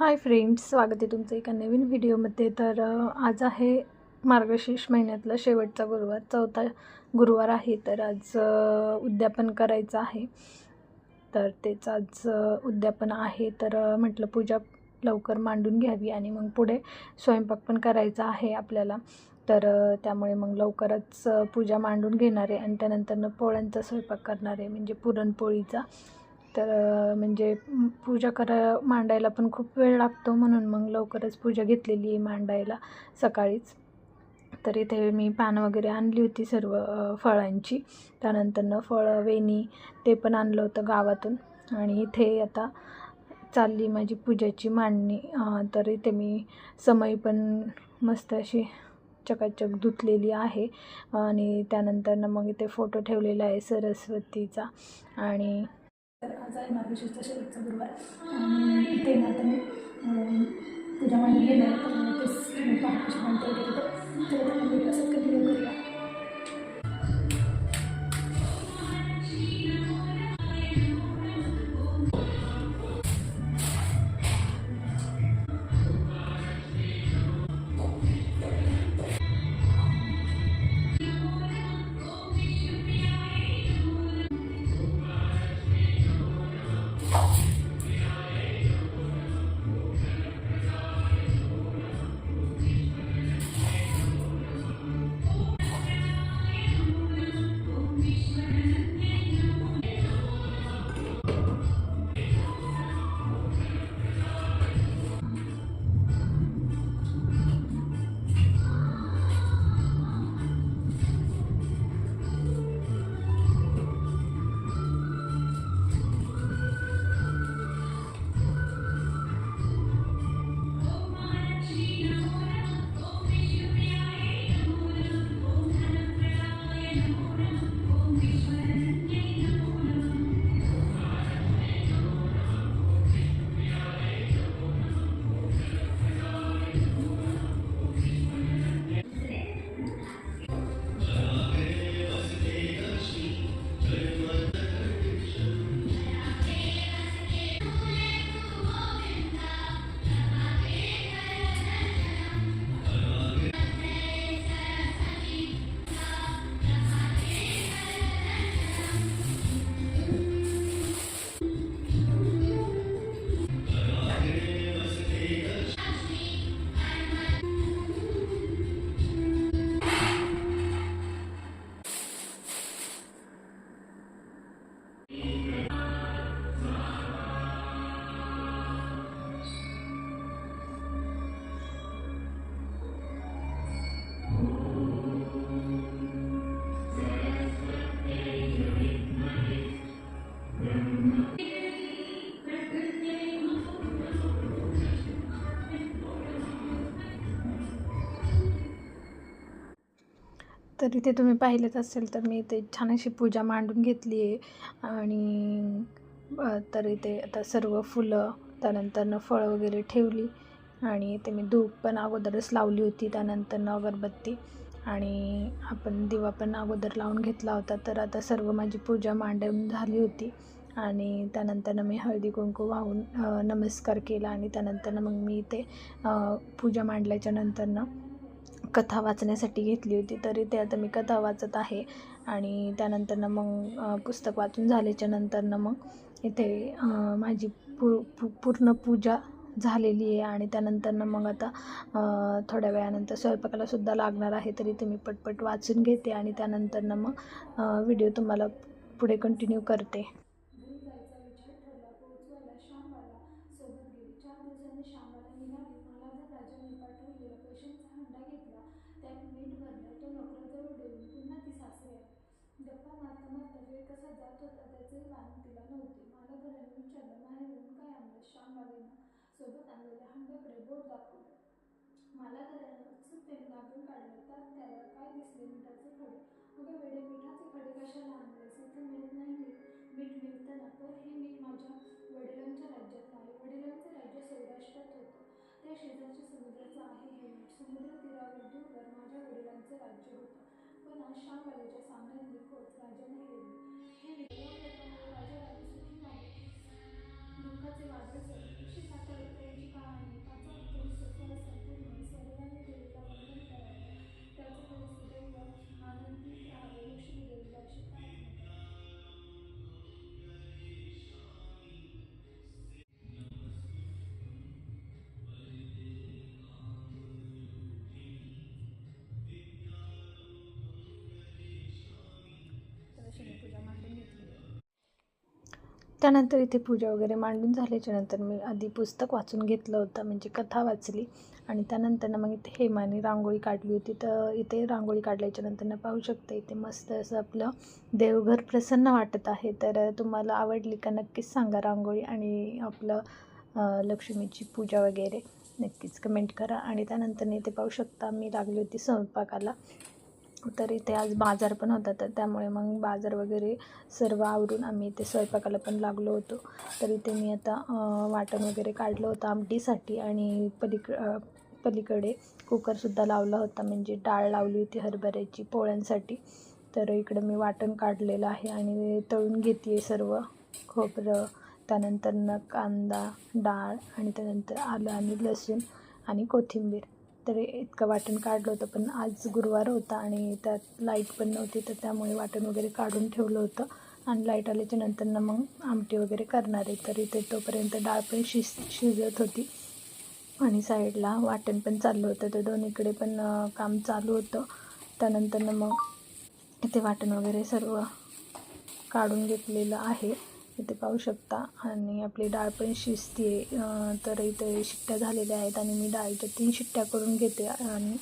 Hi friends स्वागत आहे तुमचं एका नवीन व्हिडिओमध्ये. तर आज आहे मार्गशीर्ष महिन्यातला शेवटचा गुरुवार चौथा गुरुवार आहे. तर आज उद्यापन करायचं आहे. तर तेच आज उद्यापन आहे. तर म्हटलं पूजा लवकर मांडून घ्यावी आणि मग पुढे स्वयंपाक पण करायचा आहे आपल्याला. तर त्यामुळे मग लवकरच पूजा मांडून घेणार आहे आणि त्यानंतरनं पोळ्यांचा स्वयंपाक करणार आहे म्हणजे पुरणपोळीचा. तर म्हणजे पूजा करा मांडायला पण खूप वेळ लागतो म्हणून मग लवकरच पूजा घेतलेली आहे मांडायला सकाळीच. तर इथे मी पान वगैरे आणली होती सर्व फळांची. त्यानंतरनं फळं वेणी ते पण आणलं होतं गावातून. आणि इथे आता चालली माझी पूजाची मांडणी. तर इथे मी समय पण मस्त अशी चकाचक धुतलेली आहे. आणि त्यानंतरनं मग इथे फोटो ठेवलेला आहे सरस्वतीचा. आणि तर आज आहे मार्गशीर्षचा शेवटचा गुरुवार. आणि इथे ना आता मी पूजा मांडली गेल्या तर तेच तुम्ही पहा कशी मांडते तर तर आता मी असं कंटिन्यू करूया तर इथे तुम्ही पाहिलेच असेल तर मी इथे छान अशी पूजा मांडून घेतली आहे. आणि तर इथे आता सर्व फुलं त्यानंतरनं फळं वगैरे ठेवली. आणि इथे मी धूप पण अगोदरच लावली होती त्यानंतरनं अगरबत्ती. आणि आपण दिवा पण अगोदर लावून घेतला होता. तर आता सर्व माझी पूजा मांडून झाली होती. आणि त्यानंतरनं मी हळदी कुंकू वाहून नमस्कार केला. आणि त्यानंतरनं मग मी इथे पूजा मांडल्याच्या नंतरनं कथा वाचण्यासाठी घेतली होती तरी ते आता मी कथा वाचत आहे. आणि त्यानंतरनं मग पुस्तक वाचून झाल्याच्या नंतरनं मग इथे माझी पू पू पूर्ण पूजा झालेली आहे. आणि त्यानंतरनं मग आता थोड्या वेळानंतर स्वयंपाकाला सुद्धा लागणार आहे तरी ते मी पटपट वाचून घेते. आणि त्यानंतरनं मग व्हिडिओ तुम्हाला पुढे कंटिन्यू करते. आणलं श्यामबालेनं सोबत आणलेल्या हंड्याकडे बोट दाखवलं. मला घरानं उत्सुकतेने दाबून काढलं तर त्याला काय दिसले? मिठाचे खडे. अगं वेळे मिठाचे खडे कशाला आणलेस इथे मिळत नाही मीठ मीठ मिळतं ना पण हे मीठ माझ्या वडिलांच्या राज्यात नाही. वडिलांचं राज्य सौराष्ट्रात होतं. त्या शेजारच्या समुद्राचं आहे हे मीठ. समुद्र तीरावर दूरवर माझ्या वडिलांचं राज्य होतं. पण आज श्यामबालेच्या सामन्यात निकोच राजाने हेरली हे विद्वान राजा राणी सुखी नाही. दुःखाचे वादळ त्यानंतर इथे पूजा वगैरे मांडून झाल्याच्यानंतर मी आधी पुस्तक वाचून घेतलं होतं म्हणजे कथा वाचली. आणि त्यानंतर ना मग इथे हेमाने रांगोळी काढली होती. तर इथे रांगोळी काढल्याच्या नंतर ना पाहू शकता इथे मस्त असं आपलं देवघर प्रसन्न वाटत आहे. तर तुम्हाला आवडली का नक्कीच सांगा रांगोळी आणि आपलं लक्ष्मीची पूजा वगैरे. नक्कीच कमेंट करा. आणि त्यानंतर इथे पाहू शकता मी लागली होती स्वयंपाकाला. तर इथे आज बाजार पण होता तर त्यामुळे मग बाजार वगैरे सर्व आवरून आम्ही इथे स्वयंपाकाला पण लागलो होतो. तर इथे मी आता वाटण वगैरे काढलं होतं आमटीसाठी आणि पलीक पलीकडे कुकरसुद्धा लावला होता म्हणजे डाळ लावली होती हरभऱ्याची पोळ्यांसाठी. तर इकडं मी वाटण काढलेलं आहे आणि तळून घेते सर्व खोबरं त्यानंतर न कांदा डाळ आणि त्यानंतर आलं आणि लसूण आणि कोथिंबीर. तर इतकं वाटण काढलं होतं. पण आज गुरुवार होता आणि त्यात लाइट पण नव्हती तर त्यामुळे वाटण वगैरे काढून ठेवलं होतं. आणि लाइट आल्याच्यानंतर ना मग आमटी वगैरे करणार आहे. तर इथे तोपर्यंत डाळ पण शिज शिजत होती. आणि साईडला वाटण पण चाललं होतं. तर दोन्हीकडे पण काम चालू होतं. त्यानंतर मग इथे वाटण वगैरे सर्व काढून घेतलेलं आहे. इथे पाहू शकता. आणि आपली डाळ पण शिजते तर इथे शिट्ट्या झालेल्या आहेत आणि मी डाळीच्या तीन शिट्ट्या करून घेते. आणि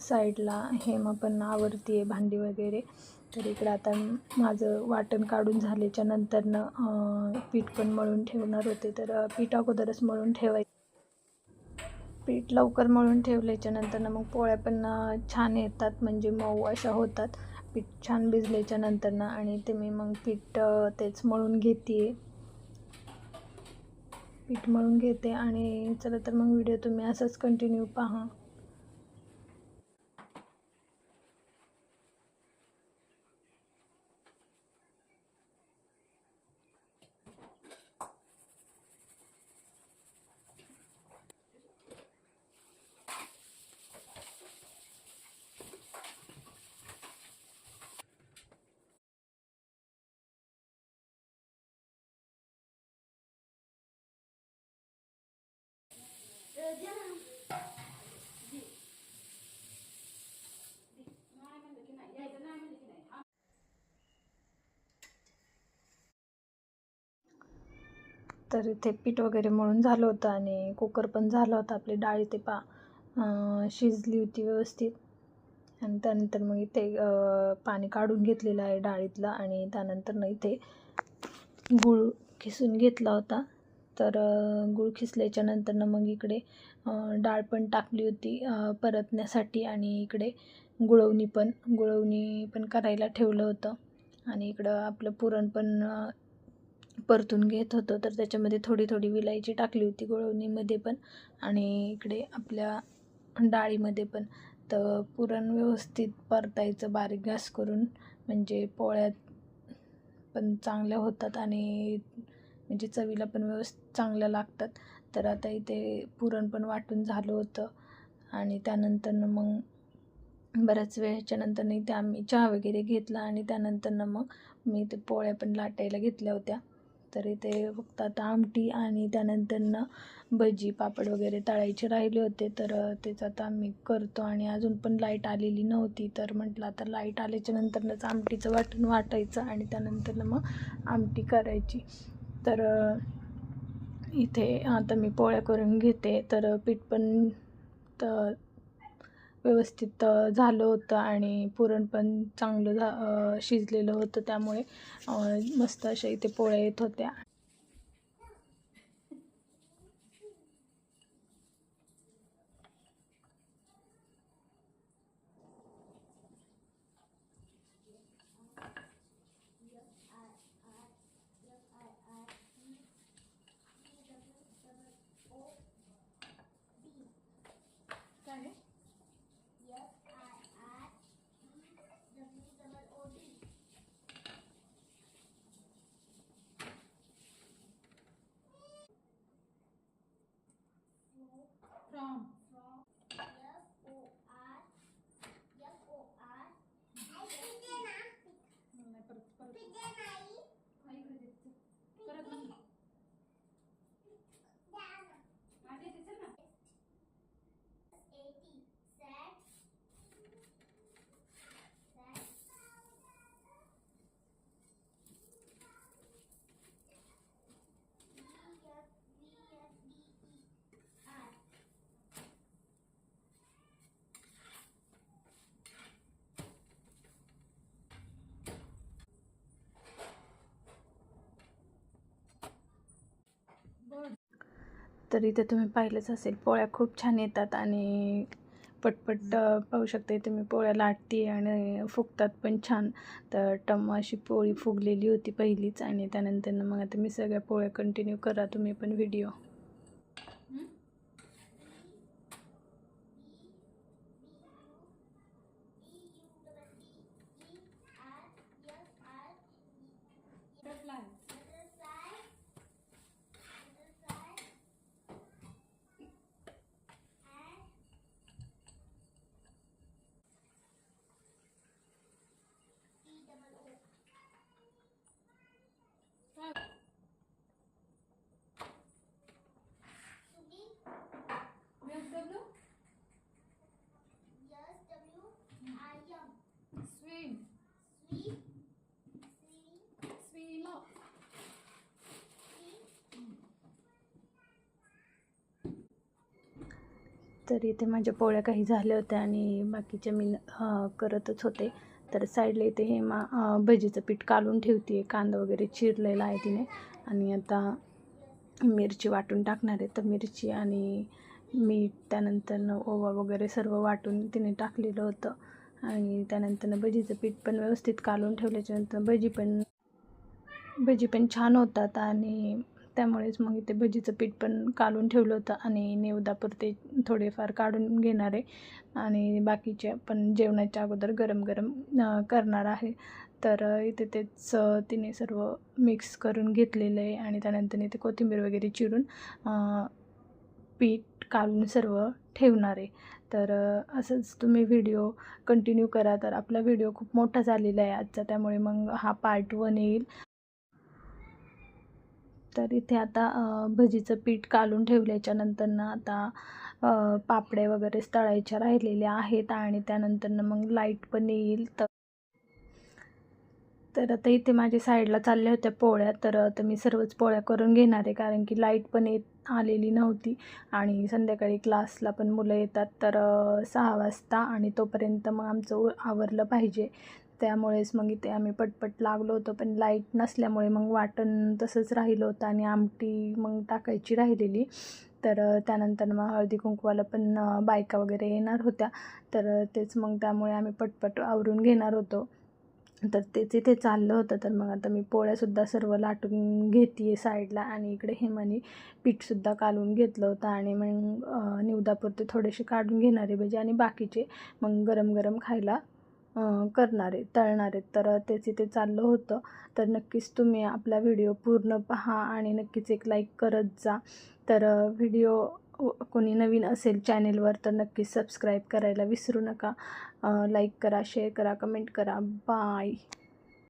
साईडला हेमा पण आवडते भांडी वगैरे. तर इकडं आता माझं वाटण काढून झाल्याच्या नंतरनं पीठ पण मळून ठेवणार होते. तर पीठ अगोदरच मळून ठेवायचं. पीठ लवकर मळून ठेवल्याच्या नंतरनं मग पोळ्या पण छान येतात. म्हणजे मऊ अशा होतात. पीठ छान भिजल्याच्या नंतर ना आणि ते मी मग पीठ तेच मळून घेते पीठ मळून घेते आणि चला तर मग व्हिडिओ तुम्ही असंच कंटिन्यू पहा. तर इथे पीठ वगैरे मळून झालं होतं आणि कुकर पण झालं होतं आपली डाळ ते पा शिजली होती व्यवस्थित. आणि त्यानंतर मग इथे पाणी काढून घेतलेलं आहे डाळीतलं आणि त्यानंतर ना इथे गूळ खिसून घेतला होता. तर गूळ खिसल्याच्या मग इकडे डाळ पण टाकली होती परतण्यासाठी आणि इकडे गुळवणी पण गुळवणी पण करायला ठेवलं होतं. आणि इकडं आपलं पुरण पण परतून घेत होतो. तर त्याच्यामध्ये थोडी थोडी विलायची टाकली होती गुळवणीमध्ये पण आणि इकडे आपल्या डाळीमध्ये पण. तर पुरण व्यवस्थित परतायचं बारीक गॅस करून म्हणजे पोळ्यात पण चांगल्या होतात आणि म्हणजे चवीला पण व्यवस्थित चांगल्या लागतात. तर आता इथे पुरण पण वाटून झालं होतं. आणि त्यानंतरनं मग बऱ्याच वेळच्या नंतर इथे आम्ही चहा वगैरे घेतला आणि त्यानंतरनं मग मी ते पोळ्या पण लाटायला घेतल्या होत्या. तर इथे फक्त आता आमटी आणि त्यानंतरनं भजी पापड वगैरे तळायचे राहिले होते. तर तेच आता आम्ही करतो आणि अजून पण लाइट आलेली नव्हती. तर म्हटलं आता लाइट आल्याच्या नंतरनंच आमटीचं वाटण वाटायचं आणि त्यानंतरनं मग आमटी करायची. तर इथे आता मी पोळ्या करून घेते. तर पीठ पण तर व्यवस्थित झालं होतं आणि पुरण पण चांगलं झा शिजलेलं होतं त्यामुळे मस्त अशा इथे पोळ्या येत होत्या. from तर इथे तुम्ही पाहिलंच असेल. पोळ्या खूप छान येतात आणि पटपट पाहू शकता इथे मी पोळ्या लाटते आणि फुगतात पण छान. तर टम अशी पोळी फुगलेली होती पहिलीच आणि त्यानंतर मग आता मी सगळ्या पोळ्या कंटिन्यू करा तुम्ही पण व्हिडिओ तर इथे माझ्या पोळ्या काही झाल्या होत्या आणि बाकीच्या मी करतच होते. तर साईडला इथे हे मा भजीचं पीठ काढून ठेवते कांदा वगैरे चिरलेला आहे तिने. आणि आता मिरची वाटून टाकणार आहे. तर मिरची आणि मीठ त्यानंतर ओवा वगैरे सर्व वाटून तिने टाकलेलं होतं. आणि त्यानंतरनं भजीचं पीठ पण व्यवस्थित काढून ठेवल्याच्यानंतर भजी पण भजी पण छान होतात. आणि त्यामुळेच मग इथे भजीचं पीठ पण काढून ठेवलं होतं आणि नेवदापुरते थोडेफार काढून घेणार आहे. आणि बाकीचे पण जेवणाच्या अगोदर गरम गरम करणार आहे. तर इथे तेच तिने सर्व मिक्स करून घेतलेलं आहे आणि त्यानंतर इथे कोथिंबीर वगैरे चिरून पीठ काढून सर्व ठेवणार आहे. तर असंच तुम्ही व्हिडिओ कंटिन्यू करा. तर आपला व्हिडिओ खूप मोठा झालेला आहे आजचा. त्यामुळे मग हा पार्ट वन येईल. तर इथे आता भजीचं पीठ काढून ठेवल्याच्यानंतरनं आता पापडे पापड्या वगैरे तळायच्या राहिलेल्या आहेत आणि त्यानंतरनं मग लाइट पण येईल तर. तर आता इथे माझ्या साईडला चालल्या होत्या पोळ्या तर आता मी सर्वच पोळ्या करून घेणार आहे कारण की लाइट पण येत आलेली नव्हती आणि संध्याकाळी क्लासला पण मुलं येतात तर सहा वाजता आणि तोपर्यंत मग आमचं आवरलं पाहिजे. त्यामुळेच मग इथे आम्ही पटपट लागलो होतो पण लाइट नसल्यामुळे मग वाटण तसंच राहिलं होतं आणि आमटी मग टाकायची राहिलेली. तर त्यानंतर मग हळदी कुंकवाला पण बायका वगैरे येणार होत्या. तर तेच मग त्यामुळे आम्ही पटपट आवरून घेणार होतो. तर तेच इथे चाललं होतं. तर मग आता मी पोळ्यासुद्धा सर्व लाटून घेते आहे साईडला आणि इकडे हेमाने पीठसुद्धा कालून घेतलं होतं आणि मग निवदापुरते थोडेसे काढून घेणारे भजी आणि बाकीचे मग गरम गरम खायला अ, करणारे तळणारे तर तेच इथे चाललं होतं. तर नक्कीच तुम्ही आपला व्हिडिओ पूर्ण पहा आणि नक्कीच एक लाईक करत जा. तर व्हिडिओ कोणी नवीन असेल चॅनेलवर तर नक्कीच सबस्क्राईब करायला विसरू नका. लाईक करा शेअर करा कमेंट करा. बाय